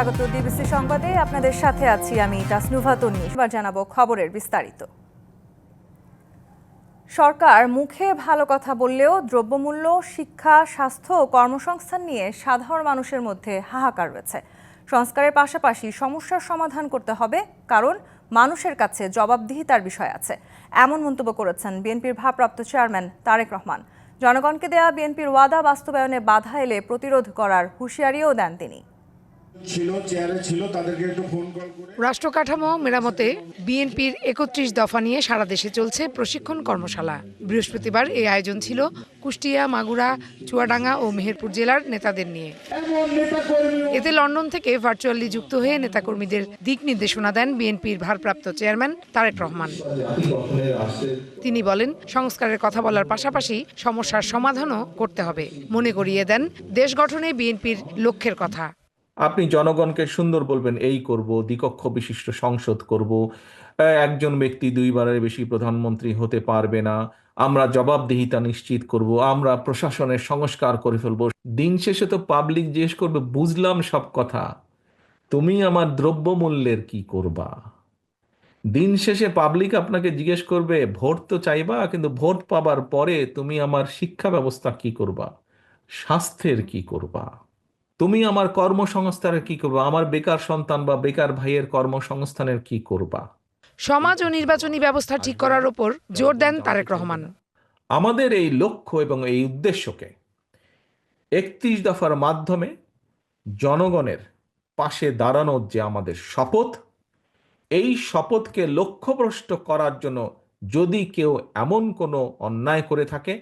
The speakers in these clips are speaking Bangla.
স্বাগত ডিবিসি সংবাদে। আপনাদের সাথে আছি আমি তাসনুভা তনি। এবার জানাব খবরের বিস্তারিত। সরকার মুখে ভালো কথা বললেও দ্রব্যমূল্য, শিক্ষা, স্বাস্থ্য ও কর্মসংস্থান নিয়ে সাধারণ মানুষের মধ্যে হাহাকার রয়েছে। সংস্কারের পাশাপাশি সমস্যার সমাধান করতে হবে, কারণ মানুষের কাছে জবাবদিহিতার বিষয় আছে। এমন মন্তব্য করেছেন বিএনপির ভারপ্রাপ্ত চেয়ারম্যান তারেক রহমান। জনগণকে দেয়া বিএনপির ওয়াদা বাস্তবায়নে বাধা এলে প্রতিরোধ করার হুঁশিয়ারিও দেন তিনি। ছিল চেয়ারে ছিল তাদেরকে একটু ফোন কল করে। রাষ্ট্র মেরামতে বিএনপির একত্রিশ দফা নিয়ে সারা দেশে চলছে প্রশিক্ষণ কর্মশালা। বৃহস্পতিবার এই আয়োজন ছিল কুষ্টিয়া মাগুরা চুয়াডাঙ্গা ও মেহেরপুর জেলার নেতাদের নিয়ে। এতে লন্ডন থেকে ভার্চুয়ালি যুক্ত হয়ে নেতাকর্মীদের দিক নির্দেশনা দেন বিএনপির ভারপ্রাপ্ত চেয়ারম্যান তারেক রহমান। তিনি বলেন সংস্কারের কথা বলার পাশাপাশি সমস্যার সমাধানও করতে হবে। মনে করিয়ে দেন দেশ গঠনে বিএনপির লক্ষ্যের কথা। আপনি জনগণকে সুন্দর বলবেন, এই করব, দ্বিকক্ষ বিশিষ্ট সংসদ করব। একজন ব্যক্তি দুইবারের বেশি প্রধানমন্ত্রী হতে পারবে না। আমরা জবাবদিহিতা নিশ্চিত করব, আমরা প্রশাসনের সংস্কার করে ফেলব। দিন শেষে তো পাবলিক জিজ্ঞেস করবে, বুঝলাম সব কথা। তুমি আমার দ্রব্যমূল্যের কি করবা? দিন শেষে পাবলিক আপনাকে জিজ্ঞেস করবে, ভোট তো চাইবা, কিন্তু ভোট পাবার পরে তুমি আমার শিক্ষা ব্যবস্থা কি করবা? স্বাস্থ্যের কি করবা? তুমি আমার কর্মসংস্থানের কি করবা? আমার বেকার সন্তান বা বেকার ভাইয়ের কর্মসংস্থানের কি করবা? সমাজ ও নির্বাচনী ব্যবস্থা ঠিক করার উপর জোর দেন তারেক রহমান। আমাদের এই লক্ষ্য এবং এই উদ্দেশ্যকে একত্রিশ দফার মাধ্যমে জনগণের পাশে দাঁড়ানোর যে আমাদের শপথ এই শপথকে লক্ষ্যভ্রষ্ট করার জন্য যদি কেউ এমন কোনো অন্যায় করে থাকে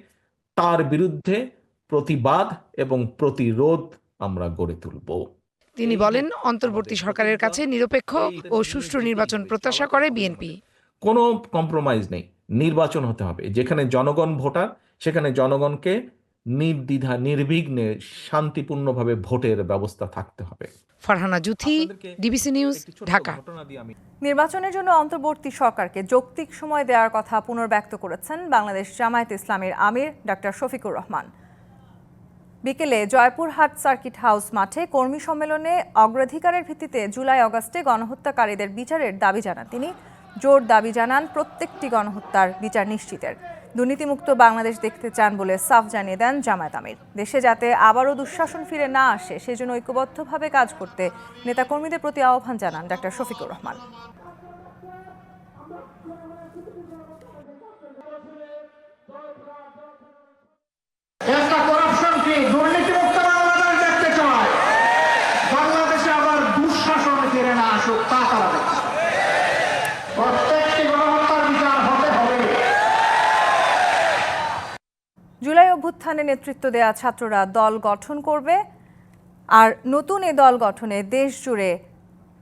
তার বিরুদ্ধে প্রতিবাদ এবং প্রতিরোধ আমরা গড়ে তুলব। তিনি বলেন অন্তর্বর্তী সরকারের কাছে নিরপেক্ষ ও সুষ্ঠু নির্বাচন প্রত্যাশা করে বিএনপি। কোনো কম্প্রোমাইজ নেই। নির্বাচন হতে হবে। যেখানে জনগণ ভোটার সেখানে জনগণকে নির্দ্বিধা নির্বিঘ্নে শান্তিপূর্ণভাবে ভোটের ব্যবস্থা থাকতে হবে। Farhana Juthi DBC news Dhaka. নির্বাচনের জন্য অন্তর্বর্তী সরকারকে যৌক্তিক সময় দেওয়ার কথা পুনর্ব্যক্ত করেছেন বাংলাদেশ জামায়াত ইসলামের আমির ডাক্তার শফিকুর রহমান। বিকেলে জয়পুরহাট সার্কিট হাউস মাঠে কর্মী সম্মেলনে অগ্রাধিকারের ভিত্তিতে জুলাই অগস্টে গণহত্যাকারীদের বিচারের দাবি জানান তিনি। জোর দাবি জানান প্রত্যেকটি গণহত্যার বিচার নিশ্চিতের। দুর্নীতিমুক্ত বাংলাদেশ দেখতে চান বলে সাফ জানিয়ে দেন জামায়াত আমির। দেশে যাতে আবারও দুঃশাসন ফিরে না আসে, সেজন্য ঐক্যবদ্ধভাবে কাজ করতে নেতাকর্মীদের প্রতি আহ্বান জানান ডাক্তার শফিকুর রহমান। বাংলাদেশ দেখতে চায় বাংলাদেশে আবার দুঃশাসন ফিরে না আসুক, তা তারা জুলাই অভ্যুত্থানে নেতৃত্ব দেয়া ছাত্ররা দল গঠন করবে, আর নতুন এ দল গঠনে দেশ জুড়ে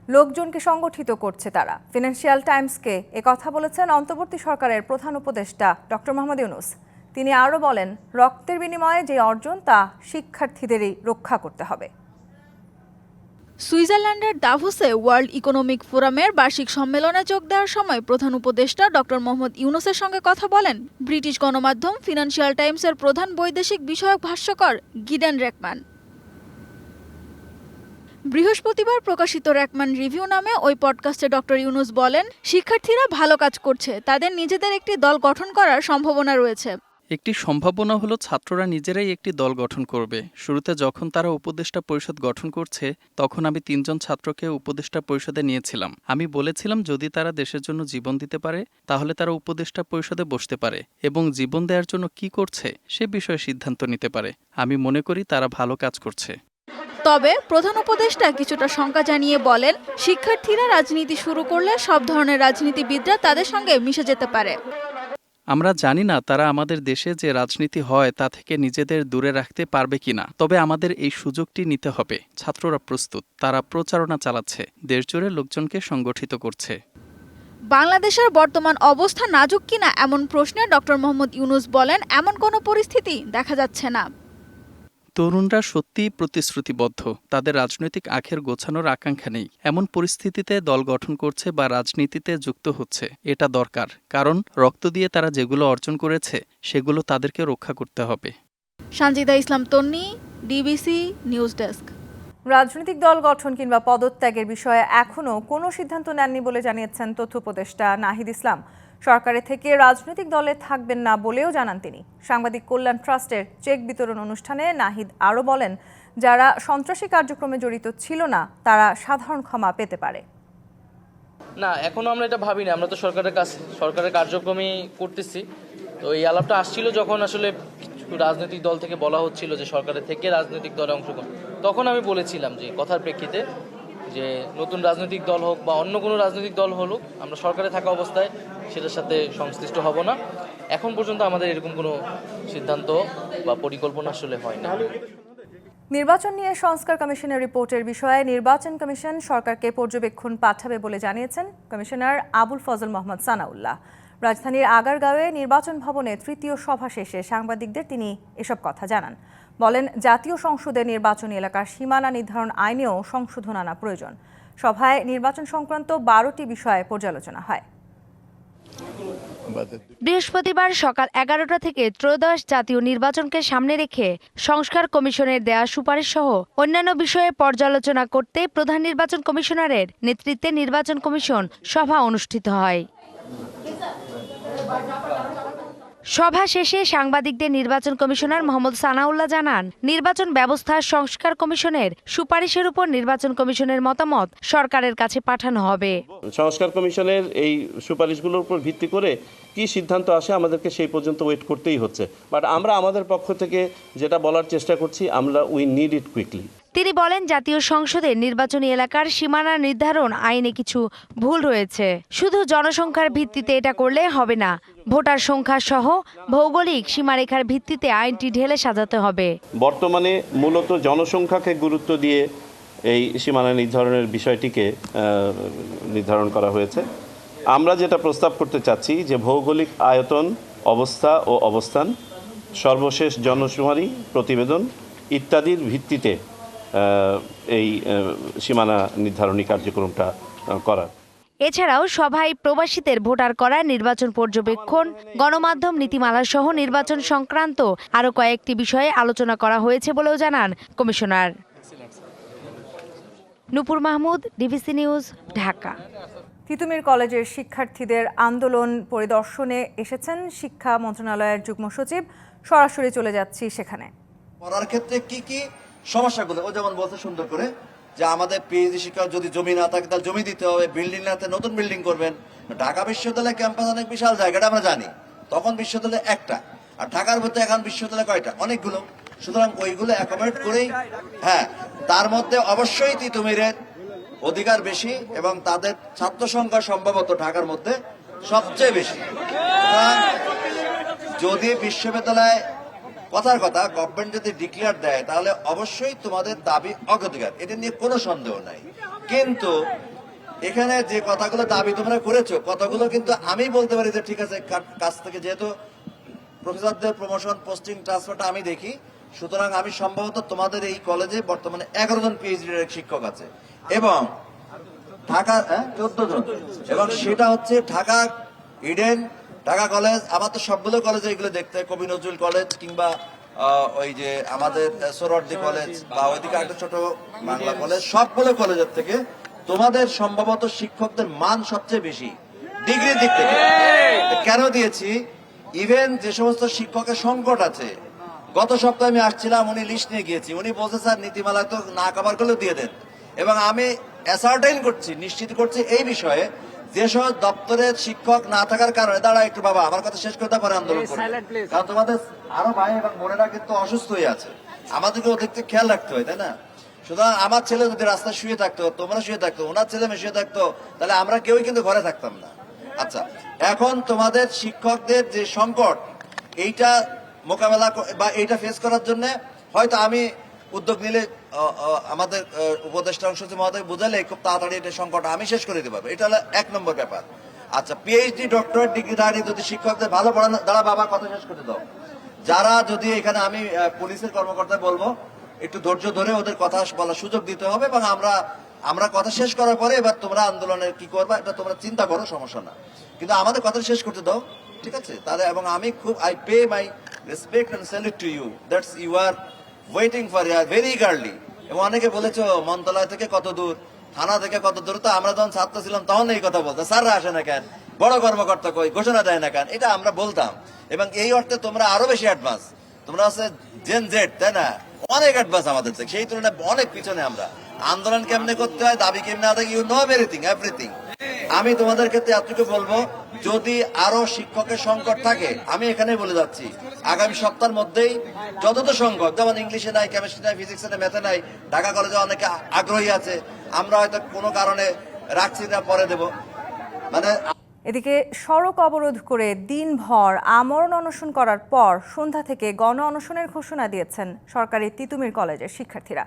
লোকজনকে সংগঠিত করছে তারা। ফিনান্সিয়াল টাইমসকে কথা বলেছেন অন্তর্বর্তী সরকারের প্রধান উপদেষ্টা ডক্টর মোহাম্মদ ইউনুস। তিনি আরও বলেন, রক্তের বিনিময়ে যে অর্জন, তা শিক্ষার্থীদেরই রক্ষা করতে হবে। সুইজারল্যান্ডের দাভোসে ওয়ার্ল্ড ইকোনমিক ফোরামের বার্ষিক সম্মেলনে যোগ দেওয়ার সময় প্রধান উপদেষ্টা ডক্টর মোহাম্মদ ইউনুসের সঙ্গে কথা বলেন, ব্রিটিশ গণমাধ্যম ফিনান্সিয়াল টাইমসের প্রধান বৈদেশিক বিষয়ক ভাষ্যকর গিডেন রেকম্যান। বৃহস্পতিবার প্রকাশিত র্যাকম্যান রিভিউ নামে ওই পডকাস্টে ডক্টর ইউনুস বলেন, শিক্ষার্থীরা ভালো কাজ করছে, তাদের নিজেদের একটি দল গঠন করার সম্ভাবনা রয়েছে। একটি সম্ভাবনা হলো ছাত্ররা নিজেরাই একটি দল গঠন করবে। শুরুতে যখন তারা উপদেষ্টা পরিষদ গঠন করছে, তখন আমি তিনজন ছাত্রকে উপদেষ্টা পরিষদে নিয়েছিলাম। আমি বলেছিলাম, যদি তারা দেশের জন্য জীবন দিতে পারে, তাহলে তারা উপদেষ্টা পরিষদে বসতে পারে এবং জীবন দেওয়ার জন্য কি করছে, সে বিষয়ে সিদ্ধান্ত নিতে পারে। আমি মনে করি তারা ভালো কাজ করছে। তবে প্রধান উপদেষ্টা কিছুটা শঙ্কা জানিয়ে বলেন, শিক্ষার্থীরা রাজনীতি শুরু করলে সব ধরনের রাজনীতিবিদরা তাদের সঙ্গে মিশে যেতে পারে। আমরা জানি না তারা আমাদের দেশে যে রাজনীতি হয় তা থেকে নিজেদের দূরে রাখতে পারবে কিনা। তবে আমাদের এই সুযোগটি নিতে হবে। ছাত্ররা প্রস্তুত। তারা প্রচারণা চালাচ্ছে। দেশজুড়ে লোকজনকে সংগঠিত করছে। বাংলাদেশের বর্তমান অবস্থা নাজুক কিনা এমন প্রশ্নে ডক্টর মোহাম্মদ ইউনুস বলেন, এমন কোনো পরিস্থিতি দেখা যাচ্ছে না। তরুণরা সত্যিই প্রতিশ্রুতিবদ্ধ। তাদের রাজনৈতিক আখের গোছানোর আকাঙ্ক্ষা নেই। এমন পরিস্থিতিতে দল গঠন করছে বা রাজনীতিতে যুক্ত হচ্ছে এটা দরকার। কারণ রক্ত দিয়ে তারা যেগুলো অর্জন করেছে সেগুলো তাদেরকে রক্ষা করতে হবে। Sanjida Islam Tonni DBC news desk. রাজনৈতিক দল গঠন কিংবা পদত্যাগের বিষয়ে এখনও কোনো সিদ্ধান্ত নেননি বলে জানিয়েছেন তথ্য উপদেষ্টা নাহিদ ইসলাম। সরকারে থেকে রাজনৈতিক দলে থাকবেন না বলেও জানান তিনি। সাংবাদিক কল্যাণ ট্রাস্টের চেক বিতরণ অনুষ্ঠানে নাহিদ আরও বলেন, যারা সন্ত্রাসী কার্যক্রমে জড়িত ছিল না, তারা সাধারণ ক্ষমা পেতে পারে। না, এখনও আমরা এটা ভাবি না আমরা তো সরকারের কাছে, সরকারের কার্যক্রমই করতেছি। তো এই আলাপটা আসছিল যখন আসলে রাজনৈতিক দল থেকে বলা হচ্ছিল যে সরকারের থেকে রাজনৈতিক দলে অংশগ্রহণ। তখন আমি বলেছিলাম যে কথার প্রেক্ষিতে যে নতুন রাজনৈতিক দল হোক বা অন্য কোনো রাজনৈতিক দল হলুক, আমরা সরকারে থাকা অবস্থায় সেটার সাথে সংশ্লিষ্ট হব না। এখন পর্যন্ত আমাদের এরকম কোনো সিদ্ধান্ত বা পরিকল্পনা আসলে হয় না। নির্বাচন নিয়ে সংস্কার কমিশনের রিপোর্টের বিষয়ে নির্বাচন কমিশন সরকারকে পর্যবেক্ষণ পাঠাবে বলে জানিয়েছেন কমিশনার আবুল ফজল মোহাম্মদ সানাউল্লাহ। রাজধানীর আগারগাঁওয়ে নির্বাচন ভবনে তৃতীয় সভা শেষে সাংবাদিকদের তিনি এসব কথা জানান। বলেন, জাতীয় সংসদের নির্বাচনী এলাকার সীমানা নির্ধারণ আইনেও সংশোধন আনা প্রয়োজন। সভায় নির্বাচন সংক্রান্ত বারোটি বিষয়ে পর্যালোচনা হয়। বৃহস্পতিবার সকাল এগারোটা থেকে ত্রয়োদশ জাতীয় নির্বাচনকে সামনে রেখে সংস্কার কমিশনের দেয়া সুপারিশ সহ অন্যান্য বিষয়ে পর্যালোচনা করতে প্রধান নির্বাচন কমিশনারের নেতৃত্বে নির্বাচন কমিশন সভা অনুষ্ঠিত হয়। সভা শেষে সাংবাদিকদের নির্বাচন কমিশনার মোহাম্মদ সানাউল্লাহ জানান, নির্বাচন ব্যবস্থা সংস্কার কমিশনের সুপারিশের উপর নির্বাচন কমিশনের মতামত সরকারের কাছে পাঠানো হবে। সংস্কার কমিশনের এই সুপারিশগুলোর উপর ভিত্তি করে কি সিদ্ধান্ত আসে আমাদেরকে সেই পর্যন্ত ওয়েট করতেই হচ্ছে। বাট আমরা আমাদের পক্ষ থেকে যেটা বলার চেষ্টা করছি, আমরা উই নিড ইট কুইকলি তিনি বলেন, জাতীয় সংসদের নির্বাচনী এলাকার সীমানা নির্ধারণ আইনে কিছু ভুল রয়েছে। শুধু জনসংখ্যার ভিত্তিতে এটা করলে হবে না, ভোটার সংখ্যা সহ ভৌগোলিক সীমারেখার ভিত্তিতে আইনটি ঢেলে সাজাতে হবে। বর্তমানে মূলত জনসংখ্যাকে গুরুত্ব দিয়ে এই সীমানা নির্ধারণের বিষয়টিকে নির্ধারণ করা হয়েছে। আমরা যেটা প্রস্তাব করতে চাচ্ছি যে ভৌগোলিক আয়তন, অবস্থা ও অবস্থান, সর্বশেষ জনশুমারি প্রতিবেদন ইত্যাদির ভিত্তিতে এই সীমানা নির্ধারণী কার্যক্রমটা আহ, করা এছাড়াও সভায় প্রবাসীদের ভোটার করা নির্বাচন পর্যবেক্ষণ গণমাধ্যম নীতিমালা সহ নির্বাচন সংক্রান্ত আরও কয়েকটি বিষয়ে আলোচনা করা হয়েছে বলেও জানান commissioner. Nupur Mahmud DBC news Dhaka. Titumir কলেজের শিক্ষার্থীদের আন্দোলন পরিদর্শনে এসেছেন শিক্ষা মন্ত্রণালয়ের যুগ্ম সচিব। সরাসরি চলে যাচ্ছি সেখানে। করার ক্ষেত্রে কি কি সমস্যাগুলো ও যেমন বলতে সুন্দর করে যে আমাদের পিএইচডি শিক্ষক যদি জমি না থাকে তাহলে জমি দিতে হবে বিল্ডিং না থাকে, নতুন বিল্ডিং করবেন। ঢাকা বিশ্ববিদ্যালয় ক্যাম্পাস অনেক বিশাল জায়গাটা আমরা জানি। তখন বিশ্ববিদ্যালয় একটা। আর ঢাকার মধ্যে এখন বিশ্ববিদ্যালয় কয়টা? অনেকগুলো। সুতরাং ওইগুলো অ্যাকোমোডেট করেই হ্যাঁ তার মধ্যে অবশ্যই তিতুমিরের অধিকার বেশি এবং তাদের ছাত্র সংখ্যা সম্ভবত ঢাকার মধ্যে সবচেয়ে বেশি। যদি বিশ্ববিদ্যালয় কথার কথা গভর্নমেন্ট যদি ডিক্লেয়ার দেয়, তাহলে অবশ্যই তোমাদের দাবি অগ্রাধিকার। এটা নিয়ে কোনো সন্দেহ নাই। কিন্তু এখানে যে কথাগুলো দাবি তোমরা করেছ, কথাগুলো কিন্তু আমি বলতে পারি যে ঠিক আছে কাছ থেকে যেহেতু প্রফেসরদের প্রমোশন পোস্টিং ট্রান্সফারটা আমি দেখি, সুতরাং আমি সম্ভবত তোমাদের এই কলেজে বর্তমানে এগারো জন পিএইচডি শিক্ষক আছে। এবং ঢাকা চোদ্দ জন। এবং সেটা হচ্ছে ঢাকা ইডেন ঢাকা কলেজ, আমার তো সবগুলো কলেজে এগুলো দেখতে কবি নজরুল কলেজ কিংবা ওই যে আমাদের সোরর্দি কলেজ বা ওইদিকে একটা ছোট বাংলা কলেজ, সবগুলো কলেজের থেকে তোমাদের সম্ভবত শিক্ষকদের মান সবচেয়ে বেশি, ডিগ্রির দিক থেকে। কেন দিয়েছি? ইভেন যে সমস্ত শিক্ষকের সংকট আছে, গত সপ্তাহে আমি আসছিলাম, উনি লিস্ট নিয়ে গিয়েছি। উনি বলছে, স্যার, নীতিমালা তো না কভার করলেও দিয়ে দেন। এবং আমি অ্যাসার্টাইন করছি, নিশ্চিত করছি এই বিষয়ে যেসব দপ্তরের শিক্ষক না থাকার কারণে দাঁড়া একটু বাবা আমার কথা শেষ করতে পারে আন্দোলন করবে। কারণ তোমাদের আরও ভাই এবং বোনেরা কিন্তু অসুস্থ হয়ে আছে। আমাদেরকে ওদের থেকে খেয়াল রাখতে হয় তাই না? সুতরাং আমার ছেলে যদি রাস্তায় শুয়ে থাকতো তোমরা শুয়ে থাকতো ওনার ছেলে মেয়ে শুয়ে থাকতো তাহলে আমরা কেউই কিন্তু ঘরে থাকতাম না। আচ্ছা এখন তোমাদের শিক্ষকদের যে সংকট এইটা মোকাবেলা বা এইটা ফেস করার জন্য হয়তো আমি উদ্যোগ নিলে আমাদের উপদেষ্টা অংশ মহোদয় বুঝালে খুব তাড়াতাড়ি এটা সংকট আমি শেষ করে দিতে পারব। এটা হলো এক নম্বর ব্যাপার। আচ্ছা পিএইচডি ডক্টরেট ডিগ্রি ধারী যদি শিক্ষকদের ভালো পড়ানো, দাঁড়া বাবা, কথা শেষ করে দাও। যারা যদি এখানে আমি পুলিশের কর্মকর্তা বলব, একটু ধৈর্য ধরে ওদের কথা বলার সুযোগ দিতে হবে এবং আমরা আমরা কথা শেষ করার পরে এবার তোমরা আন্দোলনের কি করবা, এটা তোমরা চিন্তা করো, সমস্যা না। কিন্তু আমাদের কথা শেষ করতে দাও, ঠিক আছে? তাহলে, এবং আমি খুব I pay my respect and salute to you that's you are waiting for year very eagerly এবং অনেকে বলেছ মন্ত্রণালয় থেকে কত দূর, থানা থেকে কত দূর, তো আমরা যখন ছাত্র ছিলাম তখন এই কথা বলতো, স্যাররা আসে না কেন? বড় কর্মকর্তা কই? ঘোষণা দেয় না কেন? এটা আমরা বলতাম। এবং এই অর্থে তোমরা আরও বেশি অ্যাডভান্স তোমরা হচ্ছে জেন জেড তাই না? অনেক অ্যাডভান্স আমাদের থেকে। সেই তুলনায় অনেক পিছনে আমরা। আন্দোলন কেমনে করতে হয়, দাবি কেমনে আদায় ইউ নো এভরিথিং এভরিথিং আমি তোমাদের ক্ষেত্রে এতটুকু বলব, যদি আরও শিক্ষকের সংকট থাকে, আমি এখানে বলে যাচ্ছি আগামী সপ্তাহের মধ্যেই যতটা সংকট যেমন ইংলিশে নাই কেমিস্ট্রি নাই ফিজিক্স নাই ম্যাথে নাই, ঢাকা কলেজে অনেকে আগ্রহী আছে। আমরা হয়তো কোনো কারণে রাখছি না, পরে দেব। মানে এদিকে সড়ক অবরোধ করে দিনভর আমরণ অনশন করার পর সন্ধ্যা থেকে গণ অনশনের ঘোষণা দিয়েছেন সরকারি তিতুমির কলেজের শিক্ষার্থীরা।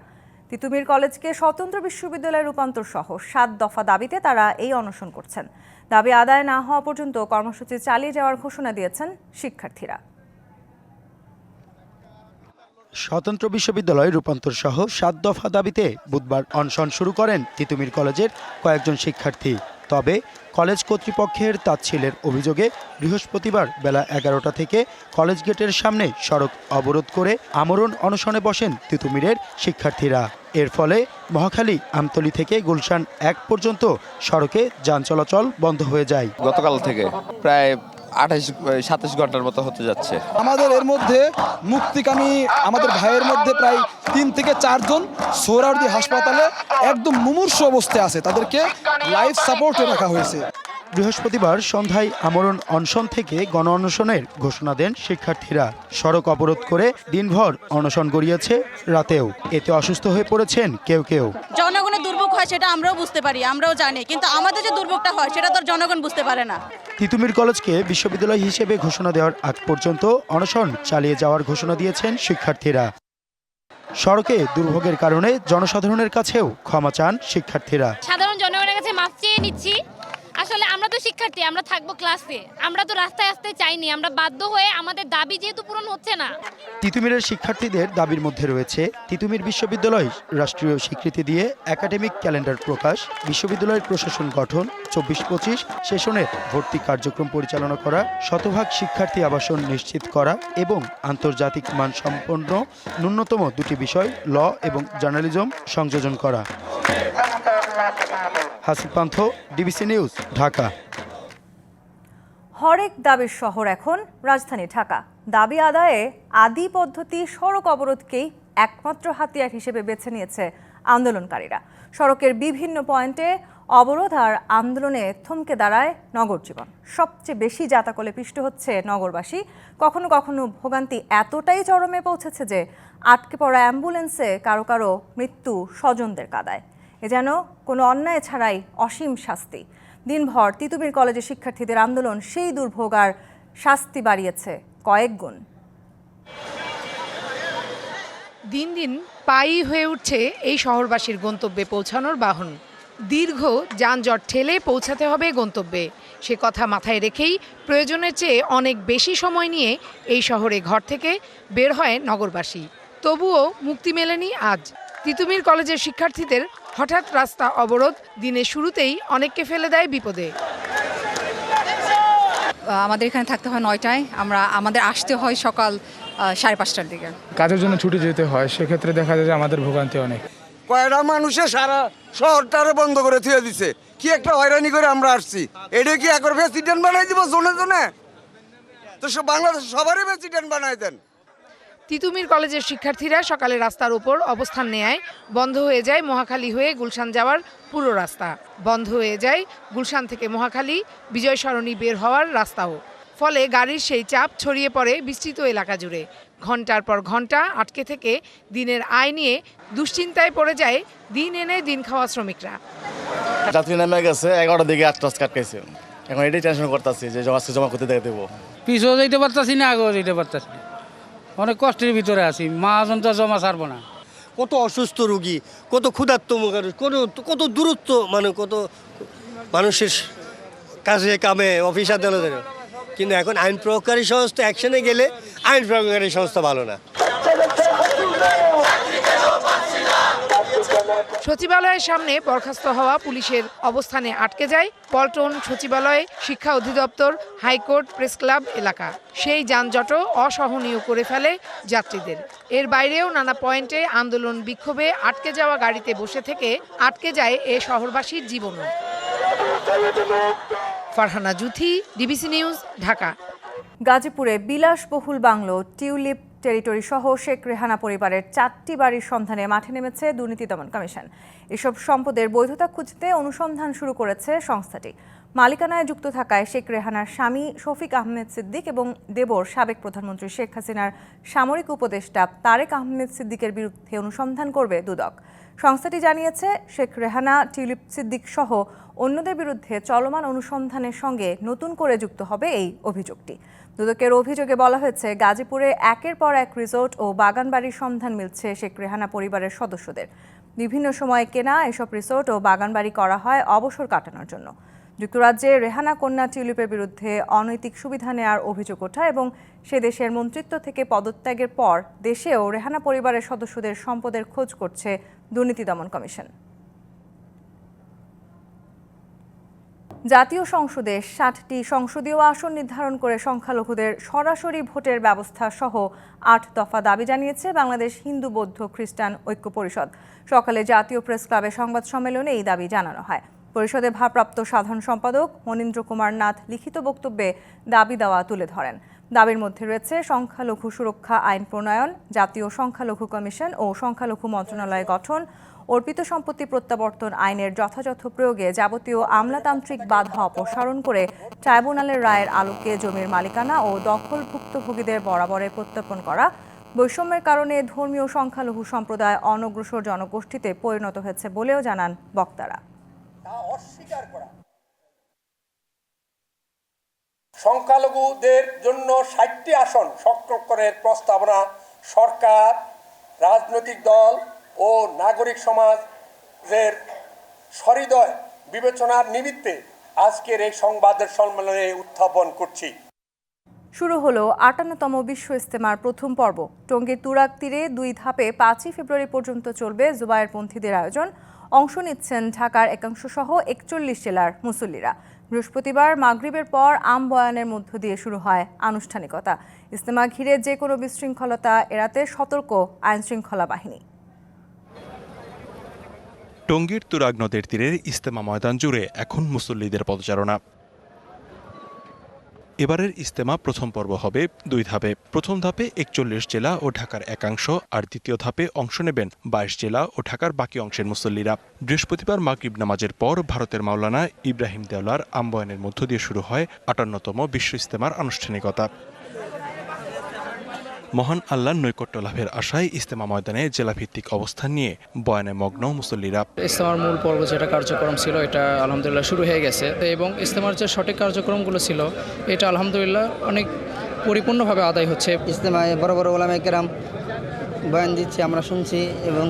তিতুমির কলেজকে স্বতন্ত্র বিশ্ববিদ্যালয়ে রূপান্তর সহ সাত দফা দাবিতে তারা এই অনশন করছেন। দাবি আদায় না হওয়া পর্যন্ত কর্মসূচি চালিয়ে যাওয়ার ঘোষণা দিয়েছেন শিক্ষার্থীরা। স্বতন্ত্র বিশ্ববিদ্যালয় রূপান্তর সহ সাত দফা দাবিতে বুধবার অনশন শুরু করেন তিতুমির কলেজের কয়েকজন শিক্ষার্থী। তবে কলেজ কর্তৃপক্ষের তাচ্ছিলের অভিযোগে বৃহস্পতিবার বেলা এগারোটা থেকে কলেজ গেটের সামনে সড়ক অবরোধ করে আমরণ অনশনে বসেন তিতুমিরের শিক্ষার্থীরা। এর ফলে মহাখালী, আমতলি থেকে গুলশান এক পর্যন্ত সড়কে যান চলাচল বন্ধ হয়ে যায়। গতকাল থেকে প্রায় আঠাশ সাতাশ ঘণ্টার মতো হতে যাচ্ছে। আমাদের এর মধ্যে মুক্তিকামী আমাদের ভাইয়ের মধ্যে প্রায় তিন থেকে চারজন সোহরাওয়ার্দী হাসপাতালে একদম মুমূর্ষ অবস্থায় আছে। তাদেরকে লাইফ সাপোর্টে রাখা হয়েছে। বৃহস্পতিবার সন্ধ্যায় আমরণ অনশন থেকে গণ অনশনের ঘোষণা দেন শিক্ষার্থীরা। সড়ক অবরোধ করে দিনভর অনশন গড়িয়েছে রাতেও। এতে অসুস্থ হয়ে পড়েছেন কেউ কেউ। জনগণের হয় সেটা আমরাও বুঝতে পারি আমরাও জানি। কিন্তু আমাদের যে দুর্ভোগটা হয় সেটা তো জনগণ বুঝতে পারে না। তিতুমির কলেজকে বিশ্ববিদ্যালয় হিসেবে ঘোষণা দেওয়ার আগ পর্যন্ত অনশন চালিয়ে যাওয়ার ঘোষণা দিয়েছেন শিক্ষার্থীরা। সড়কে দুর্ভোগের কারণে জনসাধারণের কাছেও ক্ষমা চান শিক্ষার্থীরা। সাধারণ জনগণের কাছে মাফ চেয়ে নিচ্ছি। আসলে আমরা তো শিক্ষার্থী, আমরা থাকব ক্লাসে আমরা তো রাস্তায় আসতে চাইনি, আমরা বাধ্য হয়ে আমাদের দাবি যেহেতু পূরণ হচ্ছে না। তিতুমিরের শিক্ষার্থীদের দাবির মধ্যে রয়েছে তিতুমির বিশ্ববিদ্যালয় রাষ্ট্রীয় স্বীকৃতি দিয়ে একাডেমিক ক্যালেন্ডার প্রকাশ, বিশ্ববিদ্যালয়ের প্রশাসন গঠন, চব্বিশ পঁচিশ সেশনের ভর্তি কার্যক্রম পরিচালনা করা, শতভাগ শিক্ষার্থী আবাসন নিশ্চিত করা এবং আন্তর্জাতিক মানসম্পন্ন ন্যূনতম দুটি বিষয়, ল এবং জার্নালিজম সংযোজন করা। Hasib Pantha, DBC news, Dhaka. হরেক দাবির শহর এখন রাজধানী ঢাকা। দাবি আদায়ে আদি পদ্ধতি সড়ক অবরোধকেই একমাত্র হাতিয়ার হিসেবে বেছে নিয়েছে আন্দোলনকারীরা। সড়কের বিভিন্ন পয়েন্টে অবরোধ আর আন্দোলনে থমকে দাঁড়ায় নগর জীবন। সবচেয়ে বেশি জাতাকলে পিষ্ট হচ্ছে নগরবাসী। কখনো কখনো ভোগান্তি এতটাই চরমে পৌঁছেছে যে আটকে পড়া অ্যাম্বুলেন্সে কারও কারও মৃত্যু স্বজনদের কাদায়। এ যেন কোনো অন্যায় ছাড়াই অসীম শাস্তি। দিনভর তিতুমির কলেজের শিক্ষার্থীদের আন্দোলন সেই দুর্ভোগ আর শাস্তি বাড়িয়েছে কয়েক গুণ। দিন দিন পাই হয়ে উঠছে এই শহরবাসীর গন্তব্যে পৌঁছানোর বাহন। দীর্ঘ যানজট ঠেলে পৌঁছাতে হবে গন্তব্যে। সে কথা মাথায় রেখেই প্রয়োজনের চেয়ে অনেক বেশি সময় নিয়ে এই শহরে ঘর থেকে বের হয় নগরবাসী। তবুও মুক্তি মেলেনি আজ। তিতুমির কলেজের শিক্ষার্থীদের হঠাৎ রাস্তা অবরোধ দিনের শুরুতেই অনেককে ফেলে দেয় বিপদে। আমাদের এখানে থাকতে হয় নয়টায় আমরা আমাদের আসতে হয় সকাল সাড়ে পাঁচটার দিকে। কাজের জন্য ছুটি যেতে হয় সেক্ষেত্রে দেখা যায় যে আমাদের ভোগান্তি অনেক। কয়টা মানুষে সারা শহরটারে বন্ধ করে থুয়ে দিছে। কি একটা হয়রানি করে আমরা আসছি। এটা কি একবার প্রেসিডেন্ট বানাই দিব জোনে জোনে? তো সব বাংলাদেশ সবারই প্রেসিডেন্ট বানাই দেন। তিতুমির কলেজের শিক্ষার্থীরা সকালে রাস্তার উপর অবস্থান নেয়। বন্ধ হয়ে যায় মহাখালী হয়ে গুলশান যাওয়ার পুরো রাস্তা। বন্ধ হয়ে যায় গুলশান থেকে মহাখালী বিজয় সরণি বের হওয়ার রাস্তাও। ফলে গাড়ির সেই চাপ ছড়িয়ে পড়ে বিস্তৃত এলাকা জুড়ে। ঘণ্টার পর ঘণ্টা আটকে থেকে দিনের আয় নিয়ে দুশ্চিন্তায় পড়ে যায় দিন এনে দিন খাওয়া শ্রমিকরা। যাত্রী নামে গেছে এগারোটার দিকে আট টাস কাটকাইছে এখন এটাই টেনশন করতেছি যে আজকে জমা করতে দেখে দেবো। পিছও যেতে পারতাছি না আগেও যেতে পারতাছি না। অনেক কষ্টের ভিতরে আছি মহাজন তো জমা ছাড়বো না। কত অসুস্থ রুগী, কত ক্ষুধার্ত মানুষ, কোন, কত দূরত্ব মানে কত মানুষের কাজে কামে, অফিস আদালতে। কিন্তু এখন আইন প্রয়োগকারী সংস্থা অ্যাকশনে গেলে, আইন প্রয়োগকারী সংস্থা ভালো না। সচিবালয়ের সামনে বরখাস্ত হওয়া পুলিশের অবস্থানে আটকে যায় পল্টন সচিবালয় শিক্ষা অধিদপ্তর, হাইকোর্ট, প্রেস ক্লাব এলাকা। সেই যানজটও অসহনীয় করে ফেলে যাত্রীদের। এর বাইরেও নানা পয়েন্টে আন্দোলন বিক্ষোভে আটকে যাওয়া গাড়িতে বসে থেকে আটকে যায় এ শহরবাসীর জীবনও। Farhana Juthi, DBC news, Dhaka. গাজীপুরে বিলাসবহুল বাংলো, টিউলিপ টেরিটরি সহ শেখ রেহানা পরিবারের চারটি বাড়ির সন্ধানে মাঠে নেমেছে দুর্নীতি দমন কমিশন। এসব সম্পদের বৈধতা খুঁজতে অনুসন্ধান শুরু করেছে সংস্থাটি। মালিকানায় যুক্ত থাকায় শেখ রেহানার স্বামী শফিক আহমেদ সিদ্দিক এবং দেবর সাবেক প্রধানমন্ত্রী শেখ হাসিনার সামরিক উপদেষ্টা তারেক আহমেদ সিদ্দিকের বিরুদ্ধে অনুসন্ধান করবে দুদক। সংস্থাটি জানিয়েছে, শেখ রেহানা টিউলিপ সিদ্দিক সহ অন্যদের বিরুদ্ধে চলমান অনুসন্ধানের সঙ্গে নতুন করে যুক্ত হবে এই অভিযোগটি। দুদকের অভিযোগে বলা হয়েছে, গাজীপুরে একের পর এক রিসোর্ট ও বাগানবাড়ির সন্ধান মিলছে শেখ রেহানা পরিবারের সদস্যদের। বিভিন্ন সময়ে কেনা এসব রিসোর্ট ও বাগানবাড়ি করা হয় অবসর কাটানোর জন্য। যুক্তরাজ্যে রেহানা কন্যা টিউলিপের বিরুদ্ধে অনৈতিক সুবিধা নেওয়ার অভিযোগ ওঠা এবং সে দেশের মন্ত্রিত্ব থেকে পদত্যাগের পর দেশেও রেহানা পরিবারের সদস্যদের সম্পদের খোঁজ করছে দুর্নীতি দমন কমিশন। জাতীয় সংসদে ষাটটি সংসদীয় আসন নির্ধারণ করে সংখ্যালঘুদের সরাসরি ভোটের ব্যবস্থা সহ আট দফা দাবি জানিয়েছে বাংলাদেশ হিন্দু বৌদ্ধ খ্রিস্টান ঐক্য পরিষদ। সকালে জাতীয় প্রেস ক্লাবে সংবাদ সম্মেলনে এই দাবি জানানো হয়। পরিষদে ভারপ্রাপ্ত সাধারণ সম্পাদক মনীন্দ্র কুমার নাথ লিখিত বক্তব্যে দাবি দেওয়া তুলে ধরেন। দাবির মধ্যে রয়েছে সংখ্যালঘু সুরক্ষা আইন প্রণয়ন, জাতীয় সংখ্যালঘু কমিশন ও সংখ্যালঘু মন্ত্রণালয় গঠন, অর্পিত সম্পত্তি প্রত্যাবর্তন আইনের যথাযথ প্রয়োগে যাবতীয় আমলাতান্ত্রিক বাধা অপসারণ করে ট্রাইব্যুনালের রায়ের আলোকে জমির মালিকানা ও দখলভুক্তভোগীদের বরাবরে প্রত্যর্পণ করা, বৈষম্যের কারণে ধর্মীয় সংখ্যালঘু সম্প্রদায় অনগ্রসর জনগোষ্ঠীতে পরিণত হয়েছে বলেও জানান বক্তারা। অস্বীকার করা। সংখ্যালঘুদের জন্য ষাটটি আসন সংরক্ষণের প্রস্তাবনা সরকার, রাজনৈতিক দল ও নাগরিক সমাজের সহৃদয় বিবেচনার নিমিত্তে আজকের এই সংবাদের সম্মেলনে উত্থাপন করছি। শুরু হলো আটান্নতম বিশ্ব ইস্তেমার প্রথম পর্ব। টঙ্গীর তুরাগ তীরে দুই ধাপে পাঁচই ফেব্রুয়ারি পর্যন্ত চলবে জুবায়েরপন্থীদের আয়োজন। অংশ নিচ্ছেন ঢাকার একাংশ সহ একচল্লিশ জেলার মুসল্লিরা। বৃহস্পতিবার মাগরীবের পর আম বয়ানের মধ্য দিয়ে শুরু হয় আনুষ্ঠানিকতা। ইস্তেমা ঘিরে যে কোনো বিশৃঙ্খলতা এড়াতে সতর্ক আইনশৃঙ্খলা বাহিনী। টঙ্গীর তুরাগ নদের তীরে ইস্তেমা ময়দান জুড়ে এখন মুসল্লিদের পদচারণা। এবারের ইস্তেমা প্রথম পর্ব হবে দুই ধাপে। প্রথম ধাপে একচল্লিশ জেলা ও ঢাকার একাংশ আর দ্বিতীয় ধাপে অংশ নেবেন বাইশ জেলা ও ঢাকার বাকি অংশের মুসল্লিরা। বৃহস্পতিবার মাগরিব নামাজের পর ভারতের মাওলানা ইব্রাহিম দেওলার আম্বয়নের মধ্য দিয়ে শুরু হয় আটান্নতম বিশ্ব ইস্তেমার আনুষ্ঠানিকতা। মহান আল্লাহর নৈকট্য লাভের আশায় ইস্তেমা ময়দানে জেলাভিত্তিক অবস্থান নিয়ে বয়ানে মগ্ন মুসল্লিরা। ইস্তেমার মূল পর্ব যেটা কার্যক্রম ছিল এটা আলহামদুলিল্লাহ শুরু হয়ে গেছে। এবং ইস্তেমার যে সঠিক কার্যক্রমগুলো ছিল এটা আলহামদুলিল্লাহ অনেক পরিপূর্ণভাবে আদায় হচ্ছে। ইস্তেমায় বড় বড় ওলামে কেরাম বয়ান দিচ্ছে আমরা শুনছি এবং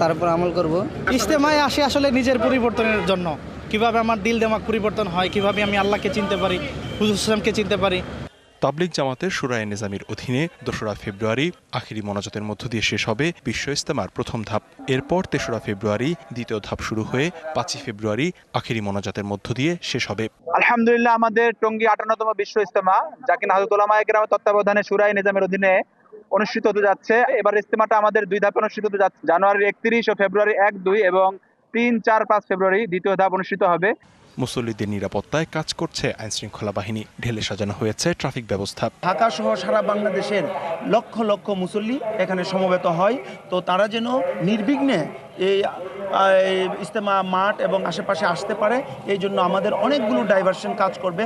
তারপর আমল করব। ইস্তেমায় আসি আসলে নিজের পরিবর্তনের জন্য। কীভাবে আমার দিল দেমাগ পরিবর্তন হয় কীভাবে আমি আল্লাহকে চিনতে পারি হুজুর চিনতে পারি তাবলিক জামাতের সুরায় নিজামির অধীনে দোসরা ফেব্রুয়ারি আখিরি মনাজতের মধ্য দিয়ে শেষ হবে বিশ্ব ইস্তেমার প্রথম ধাপ। এরপর তেসরা ফেব্রুয়ারি দ্বিতীয় ধাপ শুরু হয়ে পাঁচই ফেব্রুয়ারি আখিরি মনাজাতের মধ্য দিয়ে শেষ হবে। আলহামদুলিল্লাহ আমাদের টঙ্গী আটান্নতম বিশ্ব ইস্তেমা যা কিনা হাজরতুল্লাহ গ্রামের তত্ত্বাবধানে সুরাই নিজামের অধীনে অনুষ্ঠিত হতে যাচ্ছে। এবার ইস্তেমাটা আমাদের দুই ধাপে অনুষ্ঠিত হতে যাচ্ছে। জানুয়ারির একত্রিশ ও ফেব্রুয়ারি এক দুই এবং তিন চার পাঁচ ফেব্রুয়ারি দ্বিতীয় ধাপ অনুষ্ঠিত হবে। মুসল্লিদের নিরাপত্তায় কাজ করছে আইনশৃঙ্খলা বাহিনী। ঢেলে সাজানো হয়েছে ট্রাফিক ব্যবস্থা। ঢাকা সহ সারা বাংলাদেশের লক্ষ লক্ষ মুসল্লি এখানে সমবেত হয়। তো তারা যেন নির্বিঘ্নে এই ইস্তেমা মাঠ এবং আশেপাশে আসতে পারে এই জন্য আমাদের অনেকগুলো ডাইভারশন কাজ করবে।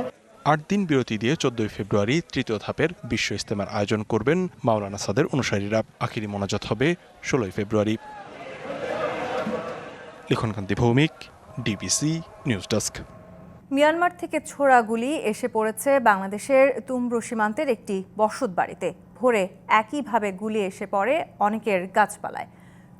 আট দিন বিরতি দিয়ে চোদ্দই ফেব্রুয়ারি তৃতীয় ধাপের বিশ্ব ইস্তেমার আয়োজন করবেন মাওলানা সাদের অনুসারীরা। আখিরি মোনাজাত হবে ষোলোই February. Likhonkanti Bhowmik DBC news desk. Myanmar থেকে ছোড়া গুলি এসে পড়েছে বাংলাদেশের তুমব্রু সীমান্তের একটি বসত বাড়িতে ভোরে একইভাবে গুলি এসে পড়ে অনেকের গাছপালায়।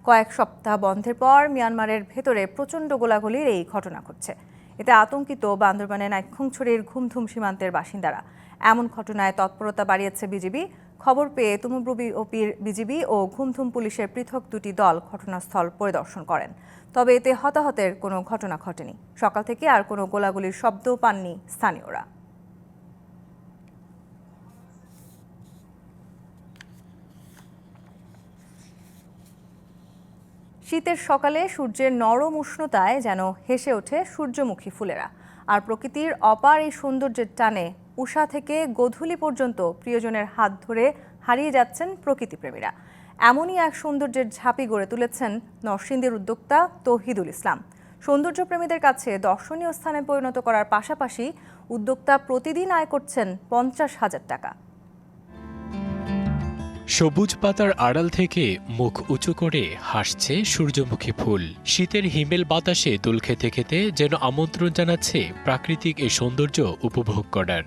কয়েক সপ্তাহ বন্ধের পর মিয়ানমারের ভেতরে প্রচণ্ড গোলাগুলির এই ঘটনা ঘটছে। এতে আতঙ্কিত বান্দরবানের নাইক্ষংছড়ির ঘুমধুম সীমান্তের বাসিন্দারা। এমন ঘটনায় তৎপরতা বাড়িয়েছে বিজিবি। খবর পেয়ে তুমুব্রবি ওপির বিজিবি ও ঘুমধুম পুলিশের পৃথক দুটি দল ঘটনাস্থল পরিদর্শন করেন। তবে এতে হতাহতের কোনো ঘটনা ঘটেনি। সকাল থেকে আর কোনো গোলাগুলির শব্দও পাননি স্থানীয়রা। শীতের সকালে সূর্যের নরম উষ্ণতায় যেন হেসে ওঠে সূর্যমুখী ফুলেরা। আর প্রকৃতির অপার এই সৌন্দর্যের টানে উষা থেকে গোধূলি পর্যন্ত প্রিয়জনের হাত ধরে হারিয়ে যাচ্ছেন প্রকৃতিপ্রেমীরা। এমনই এক সৌন্দর্যের ঝাঁপি গড়ে তুলেছেন নরসিংদীর উদ্যোক্তা তহিদুল ইসলাম। সৌন্দর্যপ্রেমীদের কাছে দর্শনীয় স্থানে পরিণত করার পাশাপাশি উদ্যোক্তা প্রতিদিন আয় করছেন পঞ্চাশ হাজার টাকা। সবুজ পাতার আড়াল থেকে মুখ উঁচু করে হাসছে সূর্যমুখী ফুল। শীতের হিমেল বাতাসে দোল খেতে খেতে যেন আমন্ত্রণ জানাচ্ছে প্রাকৃতিক এই সৌন্দর্য উপভোগ করার।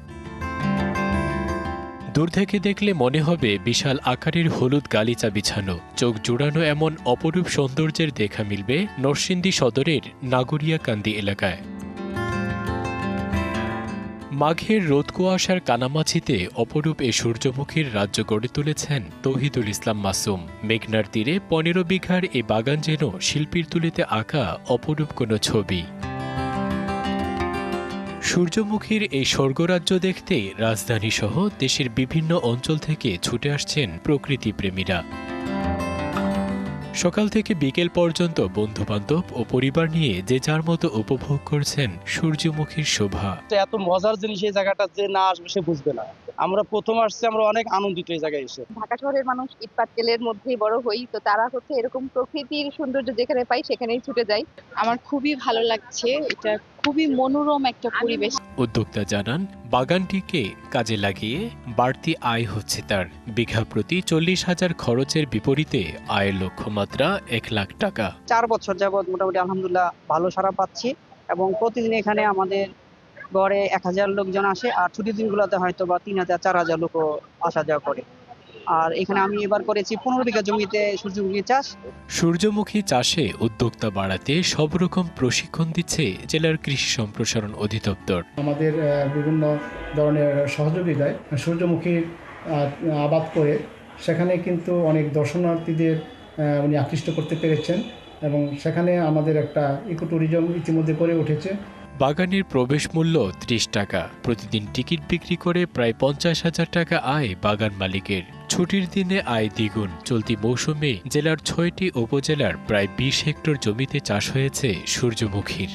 দূর থেকে দেখলে মনে হবে বিশাল আকারের হলুদ গালিচা বিছানো। চোখ জোড়ানো এমন অপরূপ সৌন্দর্যের দেখা মিলবে নরসিংদী সদরের নাগরিয়াকান্দি এলাকায়। মাঘের রোদ কুয়াশার কানামাছিতে অপরূপ এ সূর্যমুখীর রাজ্য গড়ে তুলেছেন তৌহিদুল ইসলাম মাসুম। মেঘনার তীরে পনেরো বিঘার এ বাগান যেন শিল্পীর তুলিতে আঁকা অপরূপ কোনো ছবি। সূর্যমুখীর এই স্বর্গরাজ্য দেখতে রাজধানী সহ দেশের বিভিন্ন অঞ্চল থেকে ছুটে আসছেন প্রকৃতিপ্রেমীরা। সকাল থেকে বিকেল পর্যন্ত বন্ধুবান্ধব ও পরিবার নিয়ে যে যার মতো উপভোগ করছেন সূর্যমুখীর শোভা। এত মজার জিনিস এই জায়গাটা যে না আসবে সে বুঝবে না। আমরা প্রথম আসছি আমরা অনেক আনন্দিত এই জায়গায় এসে। ঢাকা শহরের মানুষ ইট পাটকেলের মধ্যেই বড় হই তো তারা হচ্ছে এরকম প্রকৃতির সৌন্দর্য যেখানে পাই সেখানেই ছুটে যায় আমার খুবই ভালো লাগছে এটা খুবই মনোরম একটা পরিবেশ। উদ্যোক্তা জানান বাগানটিকে কাজে লাগিয়ে বাড়তি আয় হচ্ছে তার। বিঘা প্রতি চল্লিশ হাজার খরচের বিপরীতে আয়ের লক্ষ্যমাত্রা এক লাখ টাকা। চার বছর যাবৎ মোটামুটি আলহামদুলিল্লাহ ভালো সারা পাচ্ছি এবং প্রতিদিন এখানে আমাদের গড়ে এক হাজার লোকজন আসে আর ছুটির দিনগুলোতে হয়তো বা তিন হাজার চার হাজার লোকও আসা যাওয়া করে। আর এখানে আমি এবার করেছি পনেরো বিঘা জমিতে সূর্যমুখী চাষ। সূর্যমুখী চাষে উদ্যোক্তা বাড়াতে সব রকম প্রশিক্ষণ দিচ্ছে জেলার কৃষি সম্প্রসারণ অধিদপ্তর। আমাদের আহ, বিভিন্ন ধরনের সহযোগিতায় সূর্যমুখী আবাদ করে সেখানে কিন্তু অনেক দর্শনার্থীদের উনি আকৃষ্ট করতে পেরেছেন এবং সেখানে আমাদের একটা ইকো ট্যুরিজম ইতিমধ্যে করে উঠেছে। বাগানের প্রবেশ মূল্য ত্রিশ টাকা। প্রতিদিন টিকিট বিক্রি করে প্রায় পঞ্চাশ হাজার টাকা আয় বাগান মালিকের। ছুটির দিনে আয় দ্বিগুণ। চলতি মৌসুমে জেলার ছয়টি উপজেলার প্রায় বিশ হেক্টর জমিতে চাষ হয়েছে সূর্যমুখীর।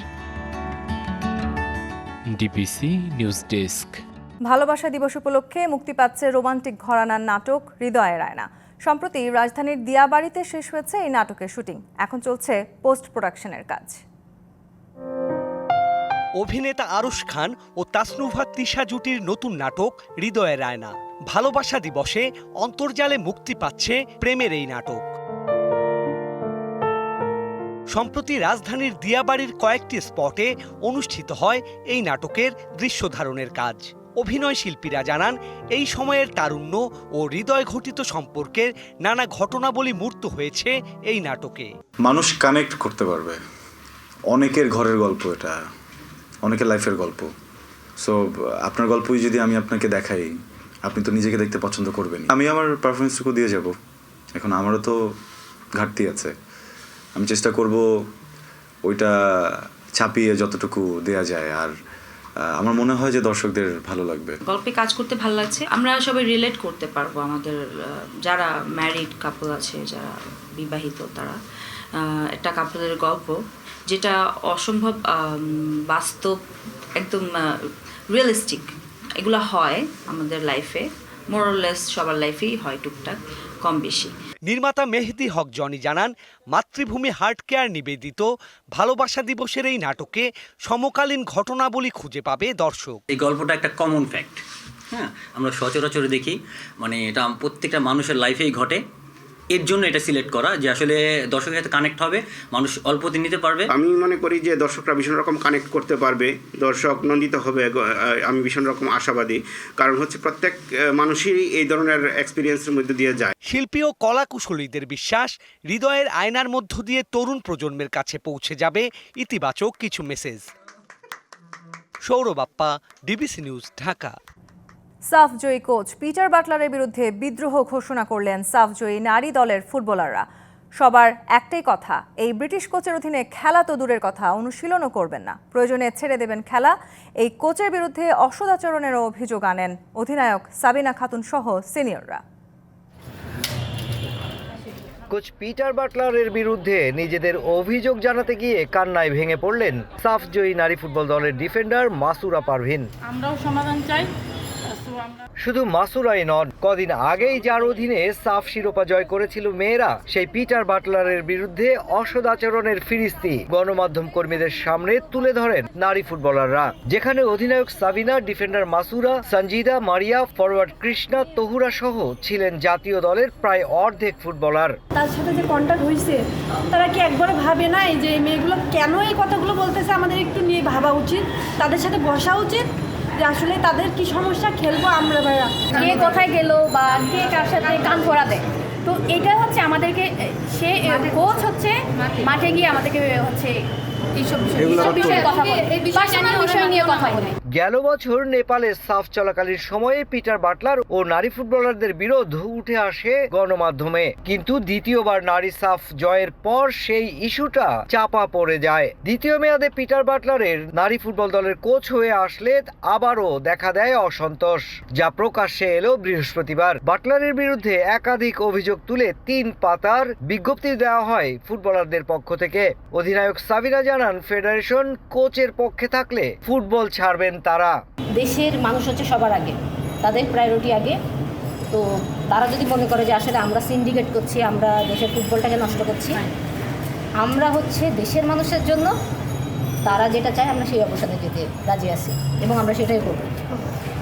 ডিবিসি নিউজ ডেস্ক ভালোবাসা দিবস উপলক্ষে মুক্তি পাচ্ছে রোমান্টিক ঘরানার নাটক হৃদয়ের আয়না সম্প্রতি রাজধানীর দিয়াবাড়িতে শেষ হয়েছে এই নাটকের শুটিং। এখন চলছে পোস্ট প্রোডাকশনের কাজ। অভিনেতা আরুশ খান ও তাসনুভা তিশা জুটির নতুন নাটক হৃদয়ের রায়না ভালোবাসা দিবসে অন্তর্জালে মুক্তি পাচ্ছে প্রেমের এই নাটক। সম্প্রতি রাজধানীর দিয়াবাড়ির কয়েকটি স্পটে অনুষ্ঠিত হয় এই নাটকের দৃশ্য ধারণের কাজ। অভিনয় শিল্পীরা জানান, এই সময়ের তারুণ্য ও হৃদয় ঘটিত সম্পর্কের নানা ঘটনাবলী মূর্ত হয়েছে এই নাটকে। মানুষ কানেক্ট করতে পারবে। অনেকের ঘরের গল্প এটা। অনেকের লাইফের গল্প। সো আপনার গল্পই যদি আমি আপনাকে দেখাই, আপনি তো নিজেকে দেখতে পছন্দ করবেন আমি আমার পারফরমেন্সটুকু দিয়ে যাব। এখন আমারও তো ঘাটতি আছে। আমি চেষ্টা করব ওইটা ছাপিয়ে যতটুকু দেয়া যায়। আর আমার মনে হয় যে দর্শকদের ভালো লাগবে। গল্পে কাজ করতে ভালো লাগছে। আমরা সবাই রিলেট করতে পারব আমাদের যারা ম্যারিড কাপল আছে, যারা বিবাহিত তারা একটা কাপলের গল্প। যেটা অসম্ভব বাস্তব একদম রিয়েলিস্টিক এগুলো হয় আমাদের লাইফে মোরলেস সবার লাইফেই হয় টুকটাক কম বেশি। নির্মাতা মেহেদি হক জনি জানান মাতৃভূমি হার্ট কেয়ার নিবেদিত ভালোবাসা দিবসের এই নাটকে সমকালীন ঘটনাবলী খুঁজে পাবে দর্শক। এই গল্পটা একটা কমন ফ্যাক্ট হ্যাঁ? আমরা সচরাচর দেখি মানে এটা প্রত্যেকটা মানুষের লাইফেই ঘটে। এর জন্য এটা সিলেক্ট করা যে আসলে দর্শকের সাথে কানেক্ট হবে মানুষ অল্প দিন নিতে পারবে। আমি মনে করি যে দর্শকরা ভীষণ রকম কানেক্ট করতে পারবে। দর্শক নন্দিত হবে আমি ভীষণ রকম আশাবাদী। কারণ হচ্ছে প্রত্যেক মানুষই এই ধরনের এক্সপিরিয়েন্সের মধ্যে দিয়ে যায়। শিল্পী ও কলাকুশলীদের বিশ্বাস হৃদয়ের আয়নার মধ্য দিয়ে তরুণ প্রজন্মের কাছে পৌঁছে যাবে ইতিবাচক কিছু message Sourav Sourabappa DBC news Dhaka. SAFF জয়ী কোচ পিটার বাটলারের বিরুদ্ধে বিদ্রোহ ঘোষণা করলেন সাফ জয়ী নারী দলের ফুটবলাররা। সবার একটাই কথা এই ব্রিটিশ কোচের অধীনে খেলা তো দূরের কথা অনুশীলনও করবেন না। প্রয়োজনে ছেড়ে দেবেন খেলা। এই কোচের বিরুদ্ধে অসদাচরণেরও অভিযোগ আনেন অধিনায়ক সাবিনা খাতুন সহ সিনিয়ররা। কোচ পিটার বাটলারের বিরুদ্ধে নিজেদের অভিযোগ জানাতে গিয়ে কান্নায় ভেঙে পড়লেন সাফ জয়ী নারী ফুটবল দলের ডিফেন্ডার মাসুরা পারভিন। আমরাও সমাধান চাই। শুধু মাসুরাই নন, কদিন আগেই যার অধীনে সাফ শিরোপা জয় করেছিল মেয়েরা, সেই পিটার বাটলারের বিরুদ্ধে অসদ আচরণের ফিরিস্তি। গণমাধ্যম কর্মীদের সামনে তুলে ধরেন নারী ফুটবলাররা, যেখানে অধিনায়ক সাবিনা, ডিফেন্ডার মাসুরা, সঞ্জিদা, মারিয়া ফরওয়ার্ড কৃষ্ণা, তহুরা সহ ছিলেন জাতীয় দলের প্রায় অর্ধেক ফুটবলার। তার সাথে যে কন্ট্যাক্ট হয়েছে, তারা কি একবার ভাবে নাই যে মেয়েগুলো কেন এই কথাগুলো বলতেছে? আমাদের একটু নিয়ে ভাবা উচিত, তাদের সাথে বসা উচিত যে আসলে তাদের কি সমস্যা খেলব আমরা ভাইরা কে কোথায় গেল বা কে কার সাথে কান ফোড়া দেয় তো এটা হচ্ছে আমাদেরকে, সে কোচ হচ্ছে, মাঠে গিয়ে আমাদেরকে হচ্ছে গেল বছর নেপালে সাফ চলাকালীন সময়ে পিটার বাটলার ও নারী ফুটবলারদের বিরোধ উঠে আসে গণমাধ্যমে। কিন্তু দ্বিতীয়বার নারী সাফ জয়ের পর সেই ইস্যুটা চাপা পড়ে যায়। দ্বিতীয় মেয়াদে পিটার বাটলারের নারী ফুটবল দলের কোচ হয়ে আসলে আবারও দেখা দেয় অসন্তোষ যা প্রকাশ্যে এলো বৃহস্পতিবার। বাটলারের বিরুদ্ধে একাধিক অভিযোগ তুলে তিন পাতার বিজ্ঞপ্তি দেওয়া হয় ফুটবলারদের পক্ষ থেকে। অধিনায়ক সাবিনা জানান, ফেডারেশন কোচের পক্ষে থাকলে ফুটবল ছাড়বেন তারা। দেশের মানুষ হচ্ছে সবার আগে, তাদের প্রায়োরিটি আগে। তো তারা যদি মনে করে যে আসলে আমরা সিন্ডিকেট করছি, আমরা দেশের ফুটবলটাকে নষ্ট করছি, আমরা হচ্ছে দেশের মানুষের জন্য তারা যেটা চায়, আমরা সেই অবসানে যেতে রাজি আছি এবং আমরা সেটাই করব।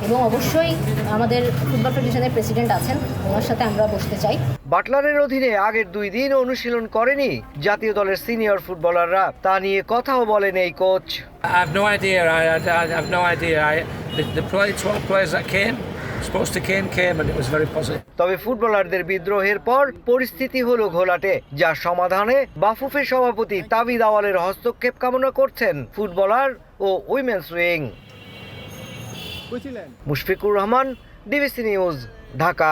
এবং অবশ্যই আমাদের ফুটবল ফেডারেশনের প্রেসিডেন্ট আছেন, ওনার সাথে আমরা বসতে চাই। বাটলারের অধীনে আগের দুই দিন অনুশীলন করেনি জাতীয় দলের সিনিয়র ফুটবলাররা তা নিয়ে কথাও বলেন এই coach I have no idea. I, I, I have no idea. I, the, the play, 12 players that came, supposed to came, came, and it was very positive. তবে ফুটবলারদের বিদ্রোহের পর পরিস্থিতি হলো ঘোলাটে যা সমাধানে বাফুফের সভাপতি তাবিদ আওয়ালের হস্তক্ষেপ কামনা করছেন ফুটবলার ও women's wing Mushfiqur Rahman DBC news Dhaka